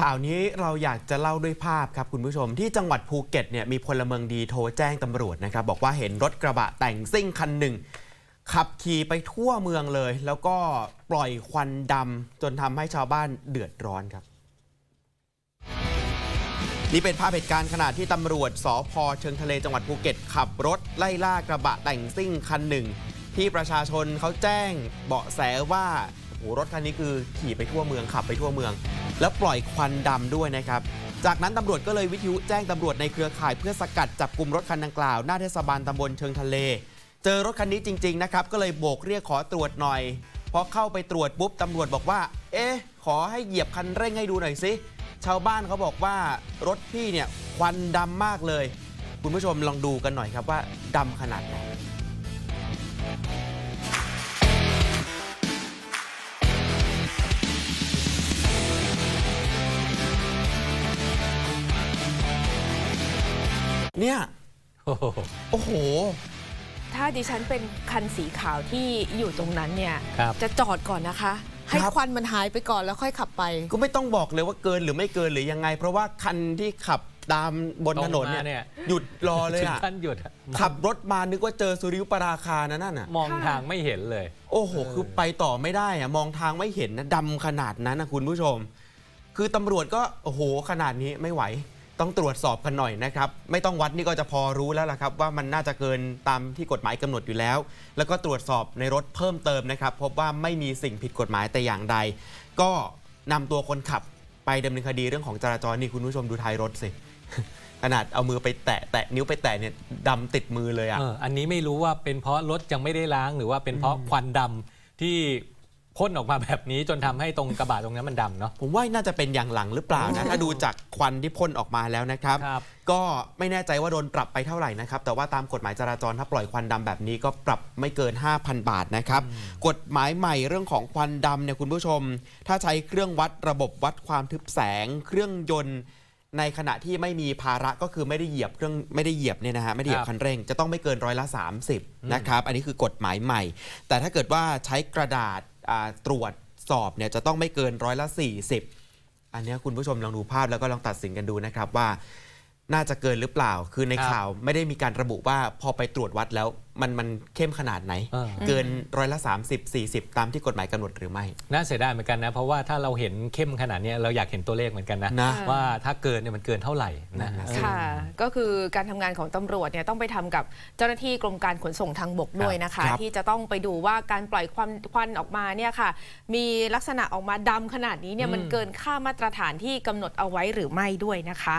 ข่าวนี้เราอยากจะเล่าด้วยภาพครับคุณผู้ชมที่จังหวัดภูเก็ตเนี่ยมีพลเมืองดีโทรแจ้งตำรวจนะครับ บอกว่าเห็นรถกระบะแต่งซิ่งคันหนึ่ง ขับขี่ไปทั่วเมืองเลย แล้วก็ปล่อยควันดำจนทำให้ชาวบ้านเดือดร้อนครับ นี่เป็นภาพเหตุการณ์ขณะที่ตำรวจสพเชิงทะเลจังหวัดภูเก็ต ขับรถไล่ล่ากระบะแต่งซิ่งคันหนึ่ง ที่ประชาชนเขาแจ้งเบาะแสว่าโอ้โหรถคันนี้คือขี่ไปทั่วเมืองขับไปทั่วเมือง แล้วปล่อยควันดำด้วยนะครับ จากนั้นตำรวจก็เลยวิทยุแจ้งตำรวจในเครือข่ายเพื่อสกัดจับกลุ่มรถคันดังกล่าวหน้าเทศบาลตำบลเชิงทะเล เจอรถคันนี้จริง ๆ นะครับ ก็เลยโบกเรียกขอตรวจหน่อยพอเข้าไปตรวจปุ๊บตำรวจบอกว่า เอ๊ะ ขอให้เหยียบคันเร่งให้ดูหน่อยสิชาวบ้านเขาบอกว่ารถพี่เนี่ยควันดำมากเลย คุณผู้ชมลองดูกันหน่อยครับว่าดำขนาดไหน เนี่ยโอ้โหโอ้โห ถ้าดิฉันเป็นคันสีขาวที่อยู่ตรงนั้นเนี่ย ครับ จะจอดก่อนนะคะ ให้ครับ ควันมันหายไปก่อนแล้วค่อยขับไป ก็ไม่ต้องบอกเลยว่าเกินหรือไม่เกินหรือยังไง เพราะว่าคันที่ขับตามบนถนนตรงมาเนี่เนี่ย ย หยุดรอเลยถึงอะ ขั้นหยุดอะขับรถมานึกว่าเจอสุริยุปราคานะนั่นอะ มองค่ะทางไม่เห็นเลย โอ้โหเออคือไปต่อไม่ได้อะมองทางไม่เห็นนะดำขนาดนั้นนะคุณผู้ชม คือตำรวจก็ โอ้โห ขนาดนี้ไม่ไหว ต้องตรวจสอบกันหน่อยนะครับ ไม่ต้องวัดนี่ก็จะพอรู้แล้วล่ะครับ ว่ามันน่าจะเกินตามที่กฎหมายกำหนดอยู่แล้ว แล้วก็ตรวจสอบในรถเพิ่มเติมนะครับ พบว่าไม่มีสิ่งผิดกฎหมายแต่อย่างใด ก็นำตัวคนขับไปดำเนินคดีเรื่องของจราจรนี่คุณผู้ชมดูท้ายรถสิขนาดเอามือไปแตะแตะนิ้วไปแตะเนี่ยดำติดมือเลยอะอออันนี้ไม่รู้ว่าเป็นเพราะรถยังไม่ได้ล้างหรือว่าเป็นเพราะควันดำที่ พ่นออกมาแบบนี้จนทำให้ตรงกระบะตรงนั้นมันดำเนาะผมว่าน่าจะเป็นอย่างหลังหรือเปล่านะถ้าดูจากควันที่พ่นออกมาแล้วนะครับครับก็ไม่แน่ใจว่าโดนปรับไปเท่าไหร่นะครับ แต่ว่าตามกฎหมายจราจรถ้าปล่อยควันดำแบบนี้ก็ปรับไม่เกิน 5,000 บาทนะครับ กฎหมายใหม่เรื่องของควันดำเนี่ยคุณผู้ชม ถ้าใช้เครื่องวัดระบบวัดความทึบแสง เครื่องยนต์ในขณะที่ไม่มีภาระก็คือไม่ได้เหยียบเครื่องไม่ได้เหยียบเนี่ยนะฮะไม่ได้เหยียครับบคันเร่งจะต้องไม่เกินร้อยละ 30 นะครับ อันนี้คือกฎหมายใหม่ แต่ถ้าเกิดว่าใช้กระดาษอ่า ตรวจสอบเนี่ยจะต้องไม่เกินร้อยละ40 อันนี้คุณผู้ชมลองดูภาพแล้วก็ลองตัดสินกันดูนะครับว่า น่าจะเกินหรือเปล่า คือในครับข่าวไม่ได้มีการระบุว่าพอไปตรวจวัดแล้วมันมันเข้มขนาดไหน เออ เกินร้อยละ 30 40 ตามที่กฎหมายกำหนดหรือไม่ น่าเสียดายเหมือนกันนะ เพราะว่าถ้าเราเห็นเข้มขนาดเนี้ยเราอยากเห็นตัวเลขเหมือนกันนะ นะ ว่าถ้าเกินเนี่ยมันเกินเท่าไหร่นั่นะนน่ะสิเออค่ะ ก็คือการทำงานของตำรวจเนี่ยต้องไปทำกับเจ้าหน้าที่กรมการขนส่งทางบกด้วยนะคะ ครับ ที่จะต้องไปดูว่าการปล่อยควันควันออกมาเนี่ยค่ะ มีลักษณะออกมาดำขนาดนี้เนี่ยมันอืมเกินค่ามาตรฐานที่กำหนดเอาไว้หรือไม่ด้วยนะคะ